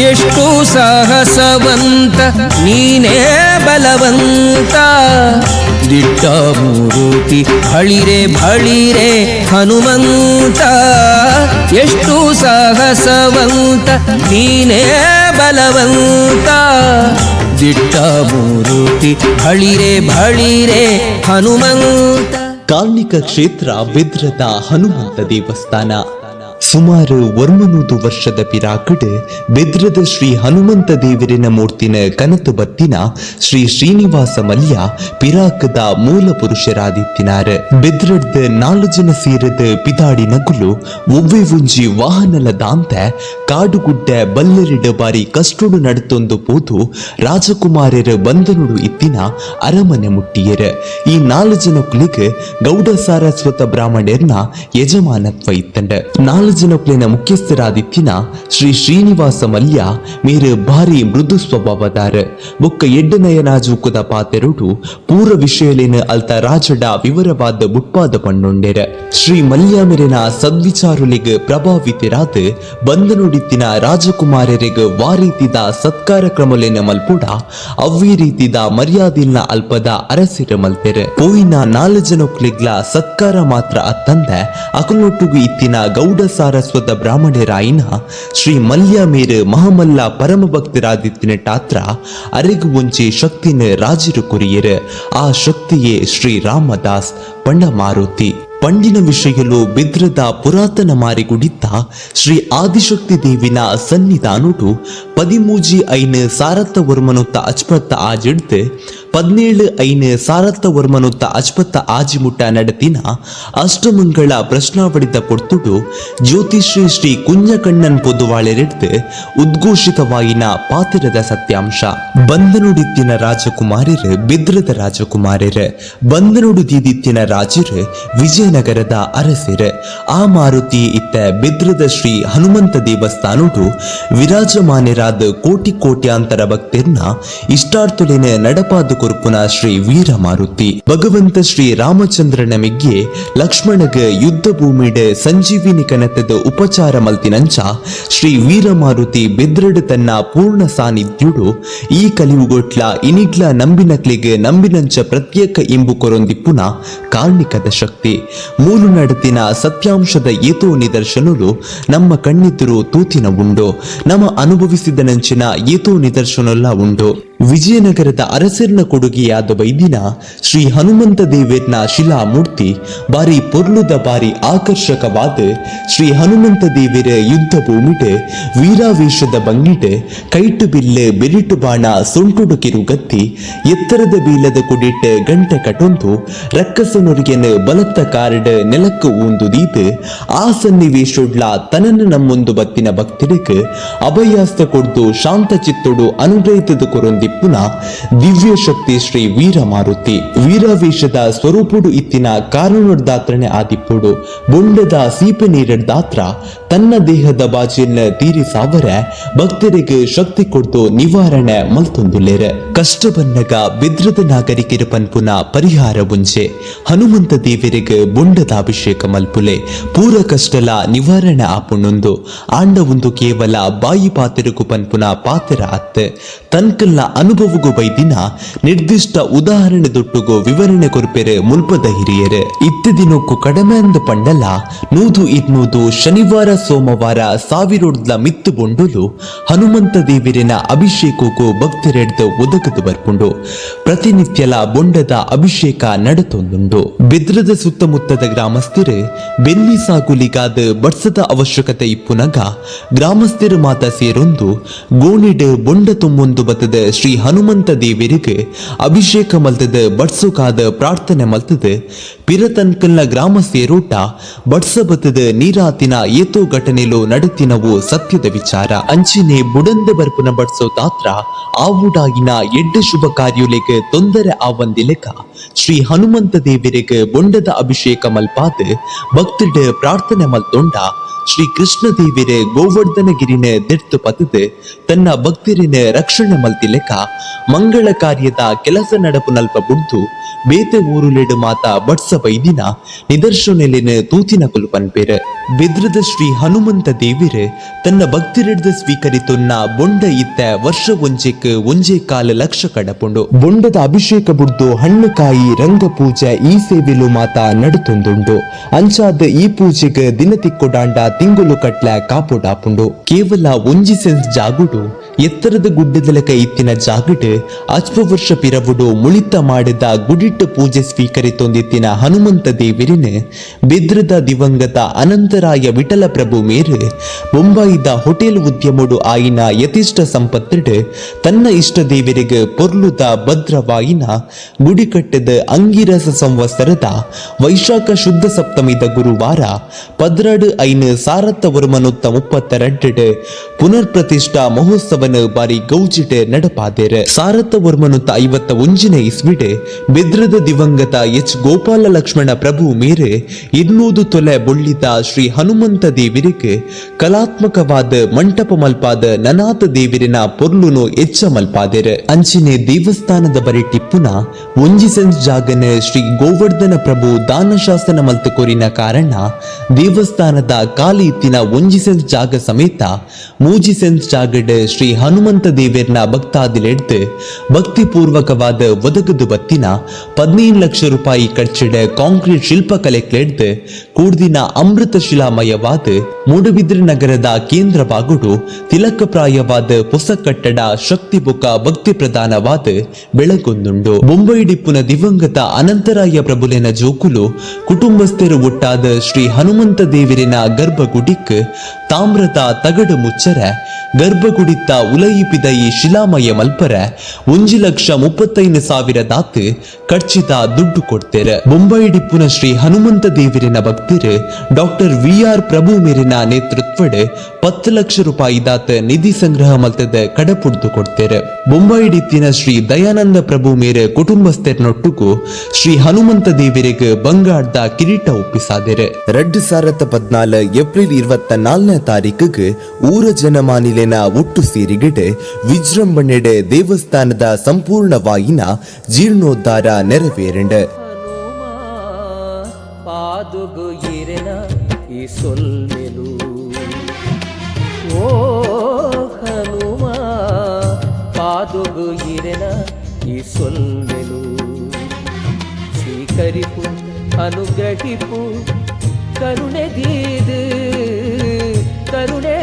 ಎಷ್ಟು ಸಾಹಸವಂತ, ನೀನೇ ಬಲವಂತ. ದಿಟ್ಟ ಮೂರುತಿ ಹಳಿರೆ ಬಳಿರೆ ಹನುಮಂತ. ಎಷ್ಟು ಸಾಹಸವಂತ, ನೀನೇ ಬಲವಂತ. ದಿಟ್ಟ ಮೂರುತಿ ಹಳಿರೆ ಬಳಿರೆ ಹನುಮಂತ. ಕಾರ್ಣಿಕ ಕ್ಷೇತ್ರ ಬಿದ್ರದ ಹನುಮಂತ ದೇವಸ್ಥಾನ. ಸುಮಾರು ಒರ್ಮನೂದು ವರ್ಷದ ಪಿರಾಕಡ್ ಬೆದ್ರದ ಶ್ರೀ ಹನುಮಂತ ದೇವರಿನ ಮೂರ್ತಿನ ಕನತು ಬತ್ತಿನ ಶ್ರೀ ಶ್ರೀನಿವಾಸ ಮಲ್ಯ ಪಿರಾಕದ ಮೂಲ ಪುರುಷರಾದಿತ್ತಿನಾರ ಬೆದ್ರಡ್ದ ನಾಲ್ಕು ಜನ ಸೇರದ ಪಿದಾಡಿ ನಗುಲು ಒವ್ವೆ ಉಂಜಿ ವಾಹನಲ ದಾಂತೆ ಕಾಡುಗುಡ್ಡ ಬಲ್ಲರಿಡ ಬಾರಿ ಕಷ್ಟುಡು ನಡುತ್ತೊಂದು ಪೋದು ರಾಜಕುಮಾರರ ಬಂಧನುಡು ಇತ್ತಿನ ಅರಮನೆ ಮುಟ್ಟಿಯರ. ಈ ನಾಲ್ಕು ಜನ ಕುಲಿಗೆ ಗೌಡ ಸಾರಸ್ವತ ಬ್ರಾಹ್ಮಣರ್ನ ಯಜಮಾನತ್ವ ಇತ್ತಂಡ. ನಾಲು ಜನಕ್ಕುಲಿನ ಮುಖ್ಯಸ್ಥರಾದಿತ್ತಿನ ಶ್ರೀ ಶ್ರೀನಿವಾಸ ಮಲ್ಯ ಮೇರೆ ಭಾರಿ ಮೃದು ಸ್ವಭಾವದಾರ. ಬುಕ್ಕ ಎಡ್ಡ ನಯನಾಜೂಕದ ಪಾತೆರುಡು ಪೂರ ವಿಷಯಲೇನ ಅಲ್ತ ರಾಜಡ ವಿವರವಾದ ಬುಟ್ಪಾದ ಪಣ್ಣೊಂಡೆರ. ಶ್ರೀ ಮಲ್ಯ ಮೇರಿನ ಸದ್ವಿಚಾರುಲಿಗೆ ಪ್ರಭಾವಿತರಾದ ಬಂಧನುಡಿತ್ತಿನ ರಾಜಕುಮಾರರಿಗೆ ವಾರೀತಿದ ಸತ್ಕಾರ ಕ್ರಮಲೇನ ಮಲ್ಪುಡ ಅವ್ವೇ ರೀತಿದ ಮರ್ಯಾದಿಲ್ನ ಅಲ್ಪದ ಅರಸಿರ ಮಲ್ತೆರೆ. ಪೋಯಿನ ನಾಲ್ ಜನಕ್ಲಿಗ್ಲ ಸತ್ಕಾರ ಮಾತ್ರ ಅತ್ತಂದೆ ಅಕಲೊಟ್ಟುಗು ಇತ್ತಿನ ಗೌಡ ಸಾರಸ್ವತ ಬ್ರಾಹ್ಮಣರಾಯಿನ ಶ್ರೀ ಮಲ್ಯ ಮೇರ ಮಹಾಮಲ್ಲ ಪರಮ ಭಕ್ತರಾದಿತ್ತಿನ ಟಾತ್ರ ಅರೆಗು ಒಂಚೆ ಶಕ್ತಿನ ರಾಜರು ಕುರಿಯರ ಆ ಶಕ್ತಿಯೇ ಶ್ರೀ ರಾಮದಾಸ್ ಪಂಡ ಮಾರುತಿ ಪಂಡಿನ ವಿಷಯಲು ಬಿದ್ರದ ಪುರಾತನ ಮಾರಿಗುಡಿತ್ತ ಶ್ರೀ ಆದಿಶಕ್ತಿ ದೇವಿನ ಸನ್ನಿಧಾನುಡು ಪದಿಮೂಜಿ ಐನ್ ಸಾರತ್ತ ವರ್ಮನುತ್ತ ಅಚ್ಪತ್ತ ಆಜಿಡ್ದು ಐನು ಸಾರತ್ತ ವರ್ಮನುತ್ತ ಅಜ್ಪತ್ತ ಆಜಿಮುಟ್ಟ ನಡತಿನ ಅಷ್ಟಮಂಗಳ ಪ್ರಶ್ನಾವಳಿತ ಕೊಡ್ತುಡು ಜ್ಯೋತಿಶ್ರೀ ಶ್ರೀ ಕುಂಜಕಣ್ಣನ್ ಪೊದುವಾಳೆರೆಡ್ದು ಉದ್ಘೋಷಿತವಾಯಿನ ಪಾತಿರದ ಸತ್ಯಾಂಶ. ಬಂದನುಡಿತ್ತಿನ ರಾಜಕುಮಾರರು ಬಿದ್ರದ ರಾಜಕುಮಾರರು ಬಂದನುಡು ದೀದಿತ್ತಿನ ರಾಜರು ವಿಜಯನಗರದ ಅರಸರು. ಆ ಮಾರುತಿ ಇತ್ತ ಬಿದ್ರದ ಶ್ರೀ ಹನುಮಂತ ದೇವಸ್ಥಾನುಡು ವಿರಾಜಮಾನ್ಯರಾದ ಕೋಟಿ ಕೋಟ್ಯಾಂತರ ಭಕ್ತರ್ನ ಇಷ್ಟಾರ್ಥುಲಿನ ನಡಪಾದ ಕೊರ್ಪುನ ಶ್ರೀ ವೀರ ಮಾರುತಿ. ಭಗವಂತ ಶ್ರೀ ರಾಮಚಂದ್ರನ ನಮಿಗೆ ಲಕ್ಷ್ಮಣಗ ಯುದ್ಧ ಭೂಮಿಡೆ ಸಂಜೀವಿನಿ ಕನತದ ಉಪಚಾರ ಮಲ್ತಿನಂಚ ಶ್ರೀ ವೀರಮಾರುತಿ ಬೆದ್ರಡ್ ತನ್ನ ಪೂರ್ಣ ಸಾನ್ನಿಧ್ಯುಡು ಈ ಕಲಿವುಗೊಟ್ಲ ಇನಿಗ್ಲ ನಂಬಿನಕ್ಲಿಗೆ ನಂಬಿನಂಚ ಪ್ರತ್ಯೇಕ ಇಂಬು ಕೊರೊಂದಿಪ್ಪುನ ಕಾರ್ಣಿಕದ ಶಕ್ತಿ ಮೂಲು ನಡತಿನ ಸತ್ಯಾಂಶದ ಏತೋ ನಿದರ್ಶನರು ನಮ್ಮ ಕಣ್ಣಿದ್ದರು ತೂತಿನ ಉಂಡು. ನಮ್ಮ ಅನುಭವಿಸಿದ ನಂಚಿನ ಏತೋ ನಿದರ್ಶನಲ್ಲ ಉಂಡು. ವಿಜಯನಗರದ ಅರಸರ್ನ ಕೊಡುಗೆಯಾದ ವೈದಿನ ಶ್ರೀ ಹನುಮಂತ ದೇವೇರ್ನ ಶಿಲಾಮೂರ್ತಿ ಬಾರಿ ಪೊರ್ಲುದ ಬಾರಿ ಆಕರ್ಷಕವಾದ ಶ್ರೀ ಹನುಮಂತ ದೇವಿರ ಯುದ್ಧ ಭೂಮಿಟೆ, ವೀರಾವೇಶದ ಬಂಗಿಟೆ ಕೈಟು ಬಿಲ್ಲೆ ಬೆರಿಟು ಬಾಣ ಸೊಂಟುಡುಕಿರು ಗತ್ತಿ, ಎತ್ತರದ ಬೀಲದ ಕುಡಿಟ್ ಗಂಟೆ ಕಟೊಂದು, ರಕ್ಕಸನೊರಿಗೆನ ಬಲತ್ತ ಕಾರಡ ನೆಲಕ್ಕ ಊಂದು ದೀದ್ ಆ ಸನ್ನಿವೇಶೋಡ್ಲ ತನನ ನಮ್ಮೊಂದು ಬತ್ತಿನ ಭಕ್ತರಿಗ್ ಅಭಯಾಸ್ತ ಕೊಡ್ದು ಶಾಂತ ಚಿತ್ತೊಡು ಅನುಗ್ರಹಿತದ ಕೊರೊಂದಿಪ್ಪುನ ದಿವ್ಯ ಶ್ರೀ ವೀರ ಮಾರುತಿ ವೀರಾವೇಶದ ಸ್ವರೂಪುಡು ಇತ್ತಿನ ಕಾರಣದಾತ್ರನೆ ಆದಿಪ್ಪುಡು. ಬೊಂಡದ ಸೀಪೆ ನೀರಡ್ದಾತ್ರ ತನ್ನ ದೇಹದ ಬಾಜಿಯನ್ನ ತೀರಿ ಸಾವರೆ, ಭಕ್ತರಿಗೆ ಶಕ್ತಿ ಕೊಡ್ದು ನಿವಾರಣೆ ಮಲ್ತೊಂದುಲೇರೆ ಕಷ್ಟ ಬನ್ನಗ ಬಿದ್ರದ ನಾಗರಿಕರ ಪನ್ಪುನ ಪರಿಹಾರ ಮುಂಚೆ ಹನುಮಂತ ದೇವರಿಗೆ ಬೊಂಡದ ಅಭಿಷೇಕ ಮಲ್ಪುಲೆ. ಪೂರ ಕಷ್ಟಲ ನಿವಾರಣೆ ಆಪುಣೊಂದು. ಆಂಡ ಒಂದು ಕೇವಲ ಬಾಯಿ ಪಾತೆರಗು ಪನ್ಪುನ ಪಾತೆರ ಅತ್ತೆ. ತನ್ಕಲ್ಲ ಅನುಭವಗೂ ಬೈದಿನ ನಿರ್ದಿಷ್ಟ ಉದಾಹರಣೆ ದೊಟ್ಟುಗೋ ವಿವರಣೆ ಕೊರ್ಪೆರೆ ಮುಲ್ಪದ ಹಿರಿಯರೆ. ಇತ್ತ ದಿನಕ್ಕೂ ಕಡಿಮೆ ಅಂದು ಪಂಡಲ, ನೂದು ಇದ್ನೂದು ಶನಿವಾರ ಸೋಮವಾರ ಸಾವಿರೋಡ್ಲ ಮಿತ್ತು ಬೊಂಡುಲು, ಹನುಮಂತ ದೇವಿರಿನ ಅಭಿಷೇಕಕ್ಕೂ ಭಕ್ತರೆಡ್ದು ಒದಗದು ಬರ್ಪುಂಡು. ಪ್ರತಿನಿತ್ಯಲ ಬೊಂಡದ ಅಭಿಷೇಕ ನಡತೊಂದುಂಡು. ಬಿದ್ರದ ಸುತ್ತಮುತ್ತದ ಗ್ರಾಮಸ್ಥರು, ಬೆನ್ನಿ ಸಾಗುಲಿಗಾದ ಬಡ್ಸದ ಅವಶ್ಯಕತೆ ಇಪ್ಪುನಗ, ಗ್ರಾಮಸ್ಥರು ಮಾತ ಸೇರೊಂದು, ಗೋಣಿಡ್ ಬೊಂಡ ತುಂಬೊಂದು ಬತದ ಶ್ರೀ ಹನುಮಂತ ದೇವರಿಗೆ ಅಭಿಷೇಕ ಮಲ್ತದ ಬಡ್ಸುಕಾದ ಪ್ರಾರ್ಥನೆ ಮಲ್ತದ. ಪಿರತನ್ಕಲ್ನ ಗ್ರಾಮ ಸೇರೋಟ ಬಡ್ಸ ಬತ್ತದ ನೀರಾತಿನ ಏತೋ ಘಟನೆಲೋ ನಡೆತಿನವು ಸತ್ಯದ ವಿಚಾರ. ಅಂಚಿನೆ ಬುಡಂದ ಬರ್ಪುನ ಬಡ್ಸೋ ತಾತ್ರ ಆವುಡಾಗಿನ ಎಡ್ಡ ಶುಭ ಕಾರ್ಯುಲೆಗೆ ತೊಂದರೆ ಆವಂದಿಲೆಕ ಶ್ರೀ ಹನುಮಂತ ದೇವರಿಗೆ ಬೊಂಡದ ಅಭಿಷೇಕ ಮಲ್ಪಾದ, ಭಕ್ತಡ ಪ್ರಾರ್ಥನೆ ಮಲ್ತೊಂಡ. ಶ್ರೀ ಕೃಷ್ಣ ದೇವಿರೆ ಗೋವರ್ಧನಗಿರಿನ ದಿರ್ತು ಪತದು, ತನ್ನ ಭಕ್ತರಿನ ರಕ್ಷಣೆ ಮಲ್ತಿಲೆಕ ಮಂಗಳ ಕಾರ್ಯದ ಕೆಲಸ ನಡಪು ನಲ್ಪ ಬುಡ್ದು ಬೇತೆ ಊರುಲೆಡು ಮಾತ ಬಟ್ಸ ಬೈದಿನ ನಿದರ್ಶನೆಲಿನ ತೂತಿನ ಪನ್ಪೆರ್ ಬಿದ್ರದ ಶ್ರೀ ಹನುಮಂತ ದೇವಿರ. ತನ್ನ ಭಕ್ತಿರೆಡ್ದ ಸ್ವೀಕರಿತೊನ್ನ ಬೊಂಡ ಇತ್ತ ವರ್ಷ ಒಂಜೆಕ್ ಒಂಜೆ ಕಾಲ ಲಕ್ಷ ಕಡಪುಂಡು. ಬೊಂಡದ ಅಭಿಷೇಕ ಬುಡ್ದು ಹಣ್ಣು ಕಾಯಿ ರಂಗ ಪೂಜೆ ಈ ಸೇವೆಲು ಮಾತ ನಡುತೊಂದುಂಡು. ಅಂಚಾದ ಈ ಪೂಜೆಗೆ ದಿನ ತಿಕ್ಕೊಡಾಂಡ ತಿಂಗುಲು ಕಟ್ಲ ಕಾಪುಡಾಪುಂಡು. ಕೇವಲ ಒಂಜಿ ಸೆನ್ಸ್ ಜಾಗುಡು. ಎತ್ತರದ ಗುಡ್ಡದಲಕ ಇತ್ತಿನ ಜಾಗಡ್ ಅಜ್ವ ವರ್ಷ ಪಿರವುಡು ಮುಳಿತ ಮಾಡಿದ ಗುಡಿಟ್ಟ ಪೂಜೆ ಸ್ವೀಕರಿತೊಂದಿತ್ತಿನ ಹನುಮಂತ ದೇವಿರಿನ ಬಿದ್ರದ ದಿವಂಗತ ಅನಂತರಾಯ ವಿಠಲ ಪ್ರಭು ಮೇರು ಮುಂಬೈದ ಹೋಟೆಲ್ ಉದ್ಯಮಡು ಆಯಿನ ಯಥಿಷ್ಟ ಸಂಪತ್ತಿಡ್ ತನ್ನ ಇಷ್ಟ ದೇವರಿಗೆ ಪೊರ್ಲುದ ಭದ್ರವಾಯಿನ ಗುಡಿ ಕಟ್ಟದ ಅಂಗಿರಸ ಸಂವತ್ಸರದ ವೈಶಾಖ ಶುದ್ಧ ಸಪ್ತಮಿದ ಗುರುವಾರ ಪದ್ರಡ್ ಐನ ಸಾರತ್ತ ವರ್ಮನುತ್ತ ಮುಪ್ಪತ್ತೆರಡ್ ಪುನರ್ ಪ್ರತಿಷ್ಠಾ ಮಹೋತ್ಸವನ ಬಾರಿ ಗೌಜಿಟ್ ನಡಪಾದೇರೆ. ಸಾರಥ ವರ್ಮನುತ್ತ ಐವತ್ತ ಒಂಜಿನ ಇಸ್ವಿಡೆ. ಬಿದ್ರದ ದಿವಂಗತ ಎಚ್ ಗೋಪಾಲ ಲಕ್ಷ್ಮಣ ಪ್ರಭು ಮೇರೆ. ಇನ್ನೂದು ತೊಲೆ ಬೊಳ್ಳಿದ ಶ್ರೀ ಹನುಮಂತ ದೇವಿರಿಗೆ. ಕಲಾತ್ಮಕವಾದ ಮಂಟಪ ಮಲ್ಪಾದ ನನಾಥ ದೇವಿರಿನ ಪೊರ್ಲುನು ಎಚ್ಚ ಮಲ್ಪಾದೆರ್. ಅಂಚಿನೆ ದೇವಸ್ಥಾನದ ಬರಿ ಟಿಪ್ಪುನ. ಒಂಜಿ ಸೆನ್ಸ್ ಜಾಗನ ಶ್ರೀ ಗೋವರ್ಧನ ಪ್ರಭು ದಾನಶಾಸನ ಮಲ್ತು ಕೊರಿನ ಕಾರಣ. ದೇವಸ್ಥಾನದ ಕಾಲಿ ಇತ್ತಿನ ಒಂಜಿ ಸೆನ್ಸ್ ಜಾಗ ಸಮೇತ. ಮೂಜಿ ಸೆನ್ಸ್ ಜಾಗಡ್ ಶ್ರೀ ಹನುಮಂತ ದೇವಿರ್ನ ಭಕ್ತಾದಿಲೆಡ್ದು ಭಕ್ತಿ ಪೂರ್ವಕವಾದ ಒದಗದು ಬತ್ತಿನ ಪದಿನೈದು ಲಕ್ಷ ರೂಪಾಯಿ ಖರ್ಚಿಡ ಕಾಂಕ್ರೀಟ್ ಶಿಲ್ಪಕಲೆಕ್ಲೆಡ್ದು ಕೂಡ್ದಿನ ಅಮೃತ ಶಿಲಾಮಯವಾದ ಮೂಡುಬಿದ್ರೆ ನಗರದ ಕೇಂದ್ರ ಬಾಗುಡು ತಿಲಕಪ್ರಾಯವಾದ ಹೊಸ ಕಟ್ಟಡ ಶಕ್ತಿ ಬುಕ ಭಕ್ತಿ ಪ್ರಧಾನವಾದ ಬೆಳಗೊಂದುಂಡು. ಮುಂಬೈ ಡಿಪ್ಪುನ ದಿವಂಗತ ಅನಂತರಾಯ ಪ್ರಭುಲೆನ ಜೋಕುಲು, ಕುಟುಂಬಸ್ಥರು ಒಟ್ಟಾದ ಶ್ರೀ ಹನುಮಂತ ದೇವಿರಿನ ಗರ್ಭಗುಡಿಕ್, ತಾಮ್ರದ ತಗಡು ಮುಚ್ಚರ ಗರ್ಭಗುಡಿತ ಉಲಯಿಪಿದ ಈ ಶಿಲಾಮಯ ಮಲ್ಪರ ಒಂಜಿ ಲಕ್ಷ ಮುಪ್ಪತ್ತೈದು ಸಾವಿರ ದಾತ್ ಖರ್ಚಿತ ದುಡ್ಡು ಕೊಡ್ತೇರ. ಮುಂಬೈ ಡಿಪ್ಪುನ ಶ್ರೀ ಹನುಮಂತ ದೇವಿರಿನ ಹತ್ತಿರ ಡಾಕ್ಟರ್ ವಿ ಆರ್ ಪ್ರಭು ಮೇರಿನ ನೇತೃತ್ವದ ಪತ್ತು ಲಕ್ಷ ರೂಪಾಯಿ ದಾತ ನಿಧಿ ಸಂಗ್ರಹ ಮಲ್ತದ ಕಡಪುಡ್ದು ಕೊಡ್ತಾರೆ. ಮುಂಬೈ ಡಿತ್ತಿನ ಶ್ರೀ ದಯಾನಂದ ಪ್ರಭು ಮೇರೆ ಕುಟುಂಬಸ್ಥರನ್ನೊಟ್ಟಿಗೂ ಶ್ರೀ ಹನುಮಂತ ದೇವಿರಿಗೆ ಬಂಗಾಡ್ದ ಕಿರೀಟ ಒಪ್ಪಿಸಾದರೆ. ರೆಡ್ ಸಾರತ ಪದ್ನಾಲ್ ಏಪ್ರಿಲ್ ಇರುವತ್ತ ನಾಲ್ನೇ ತಾರೀಕಿಗೆ ಊರ ಜನಮಾನಿಲೆನ ಒಟ್ಟು ಸೇರಿಗಿಡೆ ವಿಜೃಂಭಣೆಡೆ ದೇವಸ್ಥಾನದ ಸಂಪೂರ್ಣ ವಾಯಿನ ಜೀರ್ಣೋದ್ಧಾರ ನೆರವೇರಂಡೆ. ಪಾದುಗುಯಿರೆನ ಈ ಸೊಲ್ಮೆಲು ಓ ಹನುಮ ಪಾದುಗುಯಿರೆನ ಈ ಸೊಲ್ಮೆಲು ಸ್ವೀಕರಿಪು ಅನುಗ್ರಹಿಪು ಕರುಣೆಗೀದು ಕರುಣೆ